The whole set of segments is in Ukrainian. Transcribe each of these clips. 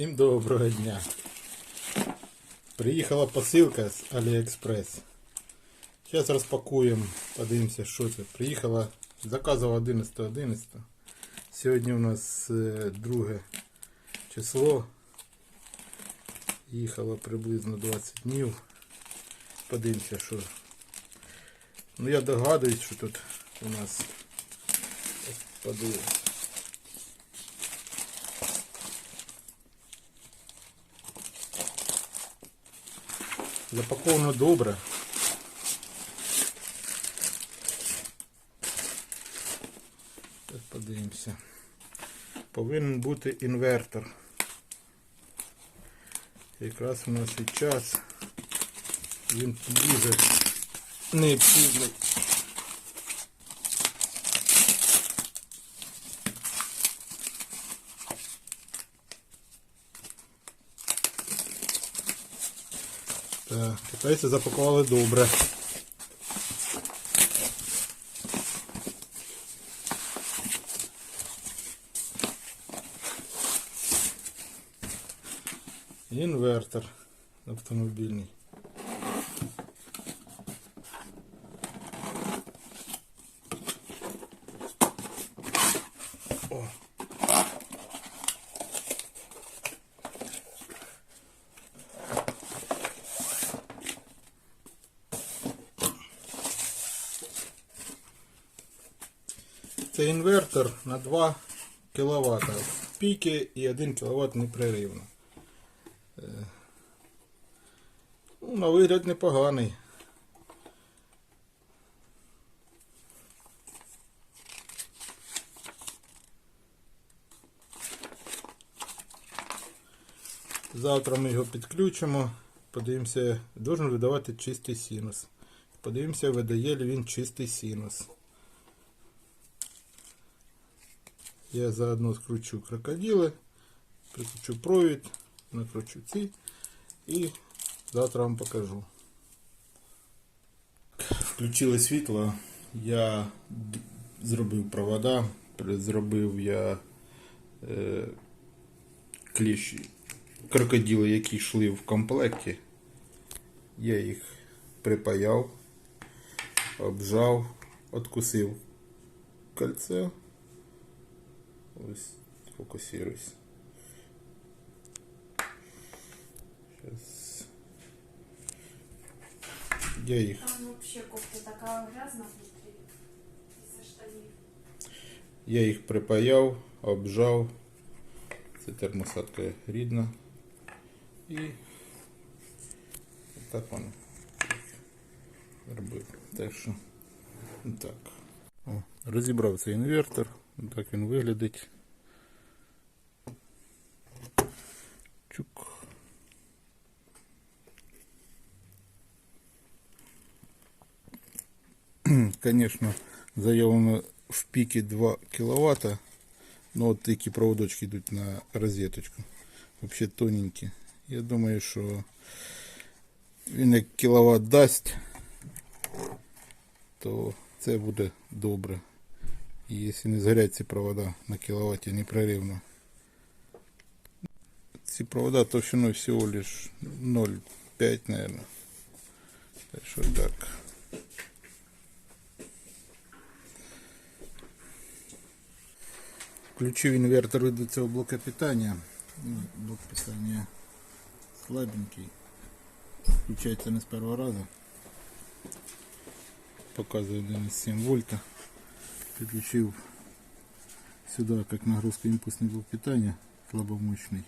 Всім доброго дня. Приїхала посилка з Aliexpress. Зараз розпакуємо, подивимося, що це. Приїхала, заказував 11.11. Сьогодні у нас е, друге число. Їхала приблизно 20 днів. Подивимося, що. Ну я догадуюсь, що тут у нас. Подивимося. Запаковано добре. Так, подивимося. Повинен бути інвертор. Якраз у нас і час. Він дуже необхідний. Так, китайці запакували добре. Інвертор автомобільний. Це інвертор на 2 кВт піки і 1 кВт непреривно. Е, Ну, на вигляд непоганий. Завтра ми його підключимо. Подивимося, должен видавати чистий синус. Подивимося, видає ли він чистий синус. Я заодно скручу крокодили, прикручу провід, накручу ці і завтра вам покажу. Включили світло, я зробив провода, зробив я е, кліщі, крокодили, які йшли в комплекті. Я їх припаяв, обжав, откусив кольце. Ось фокусируйся. Сейчас. Я їх, Там вообще кофта такая грязная внутри. Из-за штанин. я їх припаяв, обжав. Це термосадка рідна. І так воно робив. Так що так. О, розібрав цей інвертор. Так він виглядить. Чук. Конечно, заявлено в пике 2 киловатта. Но вот такие проводочки идут на розеточку. Вообще тоненькие. Я думаю, що він як кіловат дасть, то це буде добре. І якщо не згорять ці провода на кіловаті непреривно. Ці провода товщиною всього лиш 0,5, наверное. Так що так. Включив інвертор до цього блока питання. Ну, Блок питання слабенький. Включається не з першого разу. Показує 1,7 вольта. Підключив сюди як нагрузка імпульсний блок питання слабомощний.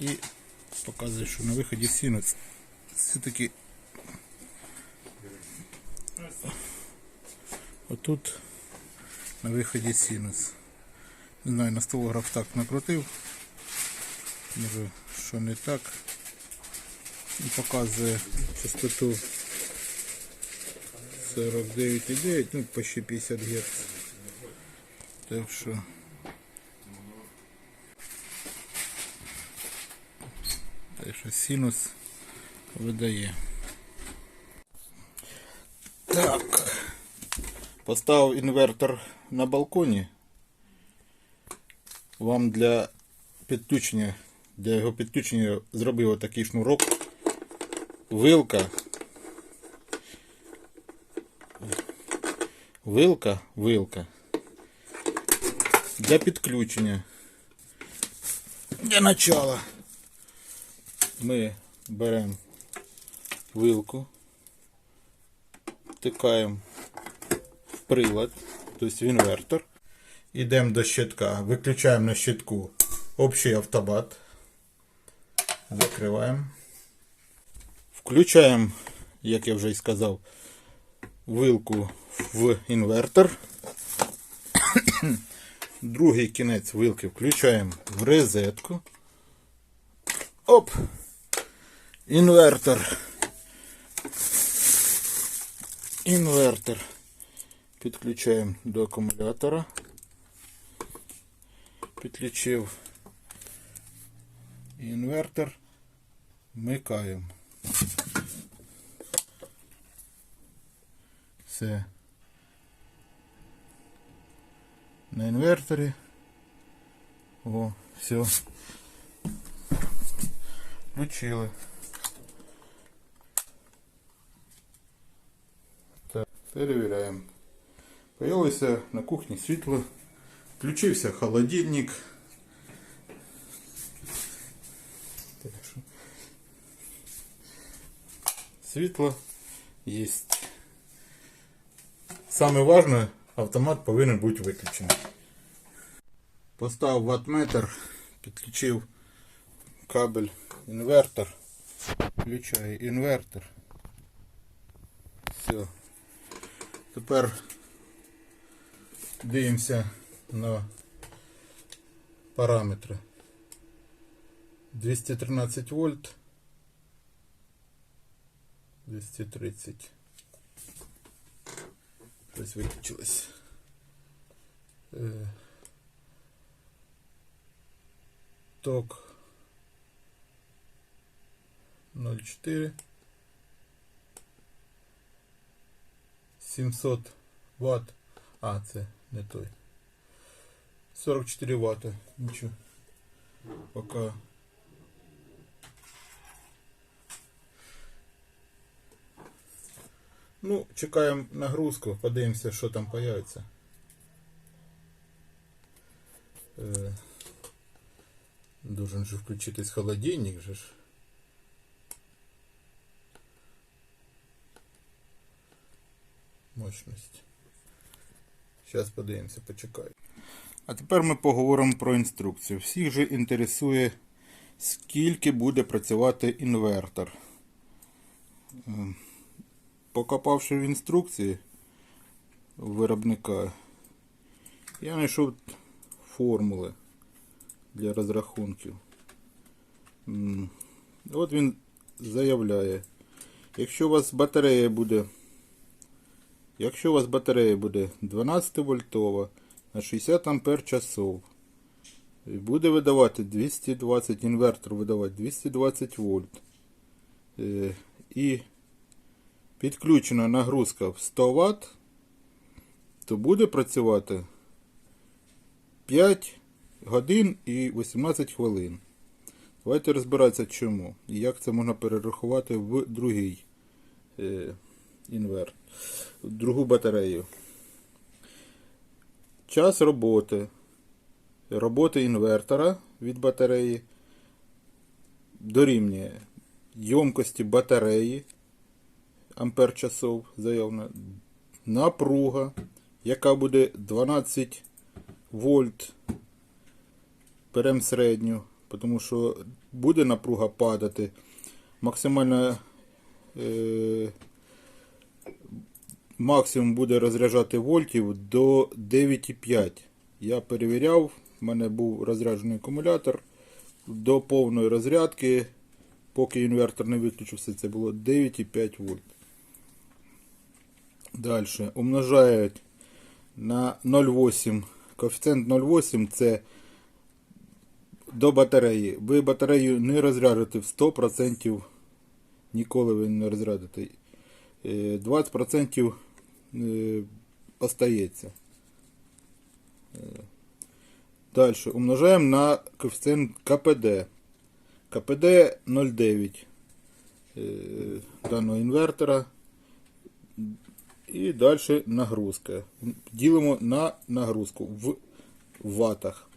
І показує, що на виході синус все-таки отут на виході синус. Не знаю, на столограф так накрутив. Може, що не так. І показує частоту 49,9, ну почти 50 Гц. Так що так що синус видає. Так. Поставив інвертор на балконі. Вам для підключення, для його підключення зробив отакий шнурок. Вилка. Вилка, вилка. Для підключення. Для начала ми беремо вилку, втикаємо в прилад, тобто в інвертор. Йдемо до щитка, виключаємо на щитку общий автобат. Закриваємо. Включаємо, як я вже і сказав, вилку в інвертор. Другий кінець вилки включаємо в розетку. Оп! Інвертор. Інвертор. Підключаємо до акумулятора. Підключив інвертор. Вмикаємо. Все. На інверторі. О, все. Включили. Так, перевіряємо. Появилося на кухні світло. Включився холодильник. Так, що? Світло є. Саме важне, автомат повинен бути виключений. Поставив ваттметр, підключив кабель інвертор. Включаю інвертор. Все. Тепер дивимося на параметри. 213 вольт. 230. Щось виключилось. Е, Ток 0,4. 700 Вт. А, це не той. 44 Вт. Нічого. Пока. Ну, чекаємо нагрузку, подивимося, що там появиться. Е, Должен же включитись холодильник же ж. Мощність. Зараз подивимося, почекай. А тепер ми поговоримо про інструкцію. Всіх же інтересує, скільки буде працювати інвертор. Покопавши в інструкції виробника, я знайшов формули для розрахунків. От він заявляє, якщо у вас батарея буде, якщо у вас батарея буде 12 вольтова на 60 ампер часов, буде видавати 220, інвертор видавати 220 вольт. Е, І підключена нагрузка в 100 Вт, то буде працювати 5 годин і 18 хвилин. Давайте розбиратися чому і як це можна перерахувати в другий е, інверт, в другу батарею. Час роботи. Роботи інвертора від батареї дорівнює ємкості батареї ампер часов заявлена напруга, яка буде 12 вольт. Беремо середню, тому що буде напруга падати. Максимальна е, максимум буде розряджати вольтів до 9,5. Я перевіряв, в мене був розряджений акумулятор. До повної розрядки, поки інвертор не виключився, це було 9,5 вольт. Далі умножають на 0,8. Коефіцієнт 0,8 це до батареї. Ви батарею не розрядите в 100%. Ніколи ви не розрядите. Е, 20% е, остається. Е, Далі умножаємо на коефіцієнт КПД. КПД 0,9 е, даного інвертора. І далі нагрузка. Ділимо на нагрузку в ватах.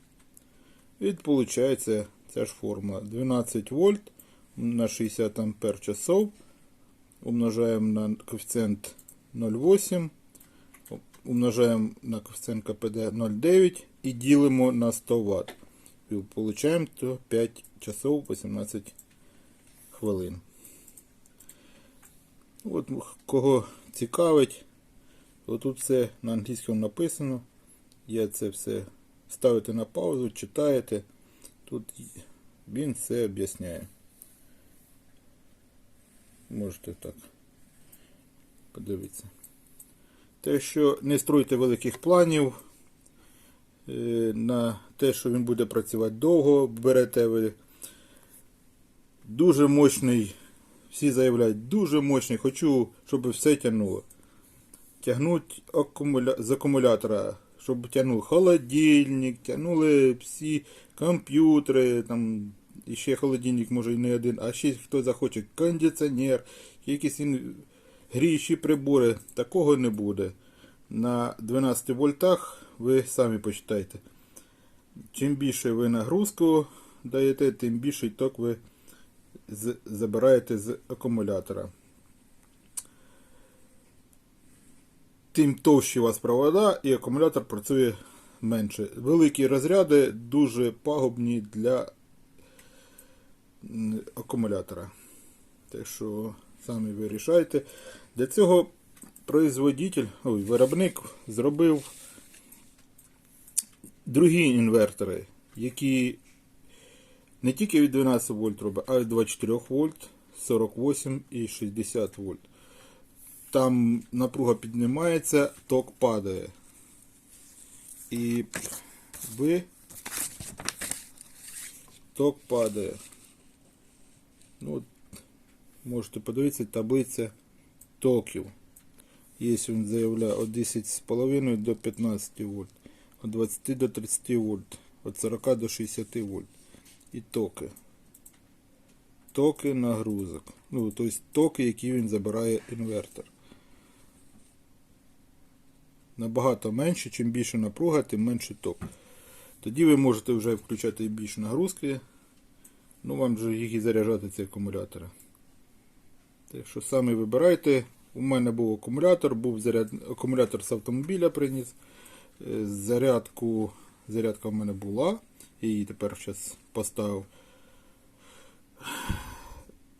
І виходить ця ж форма. 12 вольт на 60 ампер часов. Умножаємо на коефіцієнт 0,8. Умножаємо на коефіцієнт КПД 0,9 і ділимо на 100 Вт. І получаємо 5 часов 18 хвилин. От кого цікавить, отут все на англійському написано. Я це все ставите на паузу, читаєте. Тут він все об'ясняє. Можете так подивитися. Те, що не строїте великих планів е, на те, що він буде працювати довго, берете ви дуже мощний, всі заявляють, дуже мощний, хочу, щоб все тягнуло. Тягнуть акумуля... з акумулятора, щоб тягнув холодильник, тягнули всі комп'ютери, там і ще холодильник може і не один, а ще хто захоче кондиціонер, якісь гріючі прибори. Такого не буде. На 12 вольтах ви самі почитайте. Чим більше ви нагрузку даєте, тим більший ток ви з- забираєте з акумулятора. Тим товщі у вас провода і акумулятор працює менше. Великі розряди дуже пагубні для акумулятора. Так що самі вирішайте. Для цього производитель, ой, виробник зробив другі інвертори, які не тільки від 12 вольт робить, а й від 24 вольт, 48 і 60 вольт. Там напруга піднімається, ток падає. І ви ток падає. Ну, от можете подивитися таблиця токів. Є він заявляє від 10,5 до 15 вольт, від 20 до 30 вольт, від 40 до 60 вольт. І токи. Токи нагрузок. Ну, тобто токи, які він забирає інвертор. Набагато менше, чим більше напруга, тим менше ток. Тоді ви можете вже включати більше нагрузки. Ну, вам же їх і заряджати ці акумулятори. Так що самі вибирайте. У мене був акумулятор, був заряд... акумулятор з автомобіля приніс. Е, Зарядку, зарядка в мене була. Я її тепер зараз поставив.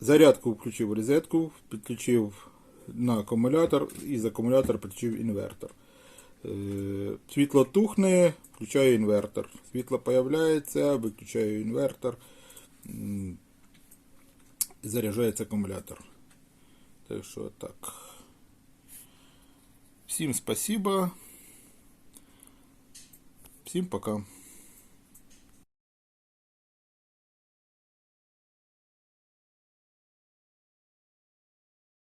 Зарядку включив розетку, підключив на акумулятор і з акумулятора підключив інвертор. Е, Світло тухне, включаю інвертор. Світло появляється, виключаю інвертор. Заряджається акумулятор. Так що так. Всім спасибо. Всім пока.